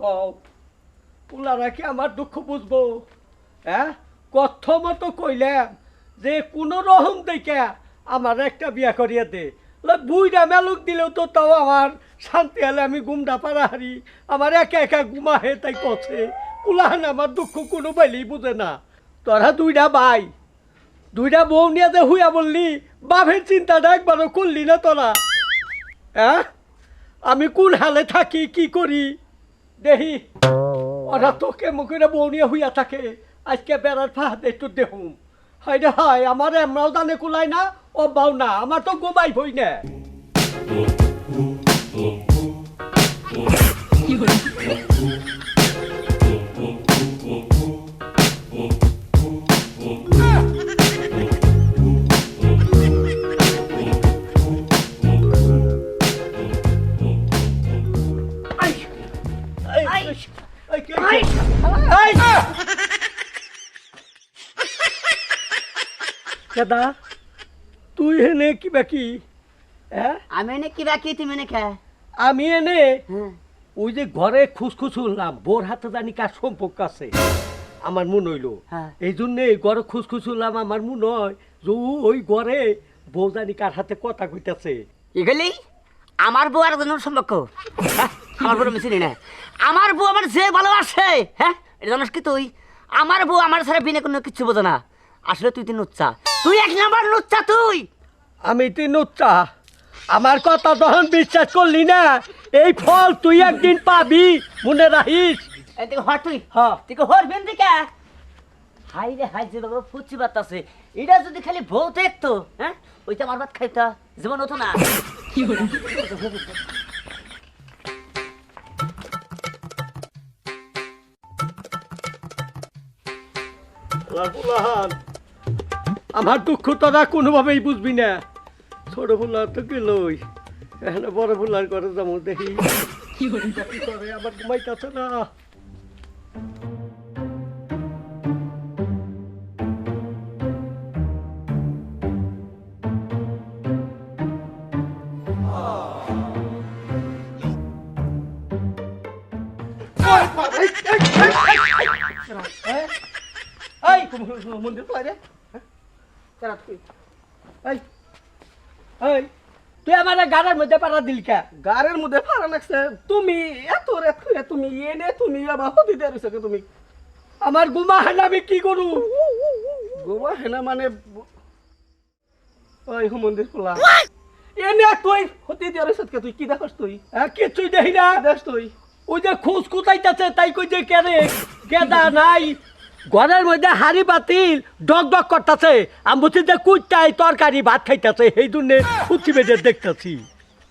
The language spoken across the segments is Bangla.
কও পোলারা কি আমার দুঃখ বুঝব? হ্যাঁ? কথ মতো কইলাম যে কোনো রকম দেখে আমার একটা বিয়া করিয়ে দে। বুইরা মেলুক দিলেও তো তাও আমার শান্তি হলে আমি গুমটা পারা হারি আমার একা একা গুমা হে তাই কছে পুলাহান আমার দুঃখ কোনো বাইলেই বুঝে না। তোরা দুইটা ভাই দুইটা বউ নিয়ে যে হুইয়া বললি, বাপের চিন্তাটা একবারও করলি না তোরা। হ্যাঁ? আমি কোন হালে থাকি, কি করি? দেহি। ওরা তোকে মুখে বৌনিয়া নিয়ে হুইয়া থাকে। আজকে বেড়ার ফাহাদ একটু দেহুম হায় রে হয়, আমার এমরাও দানে কুলাই না? ও বাউ না, আমার তো গোবাই বই না। দাদা তুই হেনে কি বাকি? হ্যাঁ? আমি এনে কি রাখি তুমি এনে খা। আমি এনে হ্যাঁ। ওই যে ঘরে খুসখুস হলাম বোর হাতে জানি কার সম্পর্ক আছে। আমার মন হইল। হ্যাঁ। এই জন্যে ঘরে খুসখুস হলাম আমার মন হয় যে ও- ওই ঘরে বউ জানি কার হাতে কথা কইতাছে। এগুলি আমার বউ আর কোনো সম্পর্ক? হ্যাঁ? আমার বউ মিশিনি না। আমার বউ আমার যে ভালোবাসে হ্যাঁ এটা জানিস কি তুই? আমার বউ আমার ছাড়া বিনা কোনো কিছু বোঝে না। আসলে তুই তুই নুচ্চা তুই এক নাম্বার নুচ্চা তুই! আমি তুই উচ্চা আমার কথা তখন বিশ্বাস করলি না। এই ফল তুই একদিন পাবি মনে রাখিস? এদিকে তুই। তুই হর বেন্দিকা হাই রে হাই যে তোর ফুচি বাত আছে। এটা যদি খালি বউ দেখতো হ্যাঁ? ওইটা আমার ভাত খাইতা যেমন হতো না। রাগুলাহান আমার দুঃখ তোরা কোনোভাবেই বুঝবি না ছোট ফুলার তো গেলই এখানে বড় ফুলার করে যেমন দেখি কি করে আবার ঘুমাইতেছে না মন্দির পাই রে তুই? এই এই তুই আমার গাড়ির মধ্যে পাড়া দিল কে? গাড়ির মধ্যে ফাড়া লাগছে। তুমি এত রে তুমি তুমি আবার হতি দেরিস তুমি? আমার গুমা হেন আমি কি করু? গোবা হেনা মানে ওই মন্দির খোলা এনে তুই হতি দেরিস তুই? কি দেখস তুই? কিছুই দেখি না। দেখ তুই? ওই যে খুশ কুতাইতেছে তাই কই যে কেরে গেদা নাই ঘরের মধ্যে হাড়ি পাতিল ডক ডক করতেছে। আমি বলছি যে কুইটাই তরকারি ভাত খাইতেছে। সেই জন্য কুচি বেজে দেখতেছি।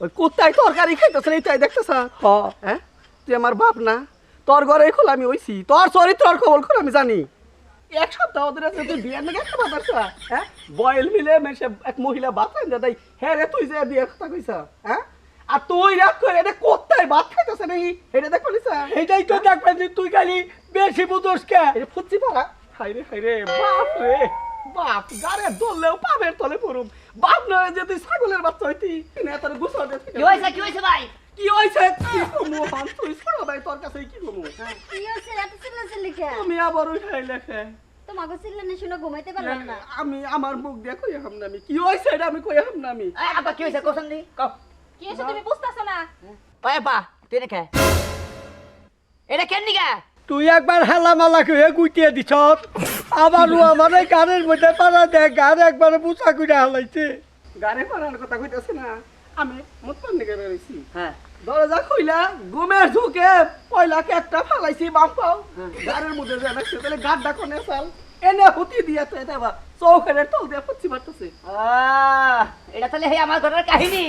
ওই কোথায় তরকারি খাইতেছ এইটাই দেখতেছ? হ্যাঁ? তুই আমার বাপ না? তোর ঘরে খোলা আমি ওইছি তোর চরিত্রর খবর খোলা আমি জানি। এক সপ্তাহ ধরে আছে তুই বিয়ের নাকি একটা বাতাস হ্যাঁ? বয়েল মিলে মেশে এক মহিলা খাই দেয় হ্যাঁ রে তুই যে বিয়ের কথা কইছ হ্যাঁ? আর তুই রাগ করে এটা কোথায় ভাত খাইতেছে নাকি? এটা দেখ পালিস এইটাই তো দেখবেন যে তুই খালি বেশি বুঝোস কে? এটা ফুচি পারা হাইরে হাইরে বাপ রে বাপ গারে দললেও পাবের তলে পড়ুম। বাপ নয় যে তুই ছাগলের বাচ্চা হইতি। না তোর গুছা দে কি হয়েছে কি হয়েছে ভাই? কি হইছে কি কমু হাম তুই ছোট ভাই তোর কাছে কি কমু কি হয়েছে? এত কে? তুমি আবার উঠাই লেখে। তোমাকে চিল্লানি শুনে ঘুমাইতে পারলাম না। আমি আমার মুখ দিয়ে কই হাম না আমি কি হইছে এটা আমি কই হাম না আমি কি হয়েছে? দি। কও। কি হয়েছে তুমি বুঝতেছো না ওই আব্বা তুই খা এটা কেন নিগা তুই একবার হেলা মালা করে গুটিয়ে দিছ। আবারও আমার এই গানের মধ্যে পাড়া দেখ গান একবারে বুচা করে হালাইছে। গাড়ি পারার কথা কইতাছি না আমি মুতপান নিকে রইছি হ্যাঁ। দরজা খুইলা ঘুমের ঝুঁকে পয়লাকে একটা ফালাইছি বাম পাও। গাড়ির মধ্যে যে রাখছে তাহলে গাড্ডা কোনে চাল? এনে হুতি দিয়া তো এটা আবার তল দিয়ে পচ্ছি মারতেছে। এটা তাহলে হে আমার ঘরের কাহিনী।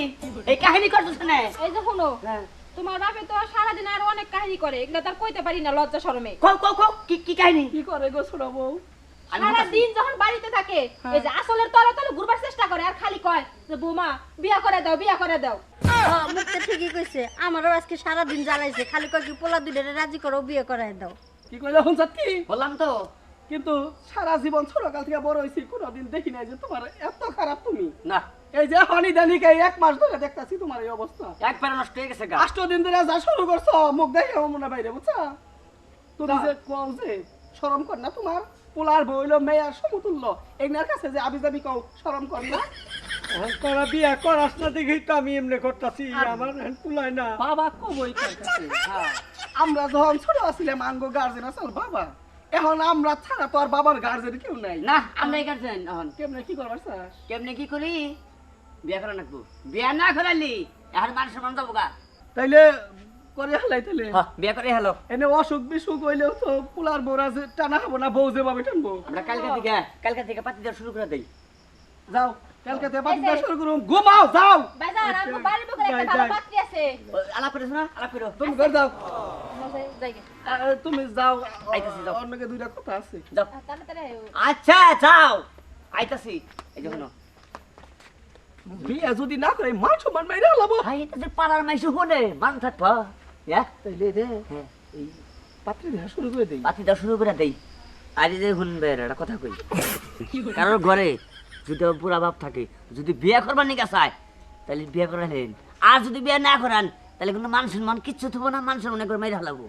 এই কাহিনী করতেছ না এই যে শুনো হ্যাঁ। তোমার বাপে তো সারাদিন আর অনেক কাহিনী করে এগুলো তার কইতে পারি না লজ্জা শরমে। কও কও কও কি কি কাহিনী? কি করে গো ছোট বউ? সারা দিন যখন বাড়িতে থাকে এই যে আসলের তলে তলে ঘুরবার চেষ্টা করে আর খালি কয় যে বৌমা বিয়া করে দাও বিয়া করে দাও। মুখটা ঠিকই কইছে। আমারও আজকে সারা দিন জ্বালাইছে। খালি কয় কি পোলা দুইটারে রাজি করো বিয়ে করাই দাও। কি কইলা শুনছ কি বললাম তো। কিন্তু সারা জীবন ছোটকাল থেকে বড় হয়েছি কোনোদিন দেখি নাই যে তোমার এত খারাপ তুমি। না। এই যে হনি দানিকে এক মাস ধরে দেখতাছি তোমার এই অবস্থা। একবারে নষ্ট হয়ে গেছে গা। আষ্ট দিন ধরে যা শুরু করছ মুখ দেখে মনে বাইরে বুঝছা? তুমি যে কও যে শরম কর না তোমার। পোলার বইল মেয়ার সমতুল্য। এগনার কাছে যে আবি যাবি কও শরম কর না। এখন তোরা বিয়া করাস না দেখেই তো আমি এমনি করতেছি আমার এখন কুলায় না। বাবা কবই কার আমরা যখন ছোট ছিলাম আঙ্গো গার্জেন আসল বাবা। এখন আমরা ছাড়া তো আর বাবার গার্জেন কেউ নাই। না আমরা এই গার্জেন এখন। কেমনে কি করবার কেমনে কি করি? বিয়া করা নাকবো বিয়া না করালি এখন মানুষ মন যাব গা। তাইলে করে হালাই তাইলে। বিয়া করে হ্যালো এনে অসুখ বিসুখ হইলেও তো পোলার যে টানা খাব না বউ যে ভাবে টানবো। আমরা কালকে থেকে কালকে থেকে পাতি দেওয়া শুরু করে দেই। যাও কালকে তে বাতি দেওয়া শুরু করুম ঘুমাও যাও। ভাইজান আমার বাড়ির মুখে একটা ভালো পাত্রী আছে। আলাপ আলাপ করো তুমি ঘর যাও। তুমি যাও। আইতাছি, যাও। অন্যকে দুইটা কথা আছে। যাও। আর। আচ্ছা যাও। আইতাছি। এই যখন বিয়ে যদি না করে মান সম্মান মাইরা লাবো ভাই এটা পাড়ার মাইসু হলে মান থাকবা। হ্যাঁ তাইলে রে এই পাত্রী দেখা শুরু করে দেই। পাতি দেওয়া শুরু করে দেই। আজ যে শুনবে একটা কথা কই? কারোর ঘরে যদি বুড়া বাপ থাকে যদি বিয়ে করবার নিকা চায় তাহলে বিয়ে করালেন আর যদি বিয়ে না করান তাহলে কিন্তু মানুষের মন কিচ্ছু থুবো না মানুষের মনে করে মেরে হালাবো।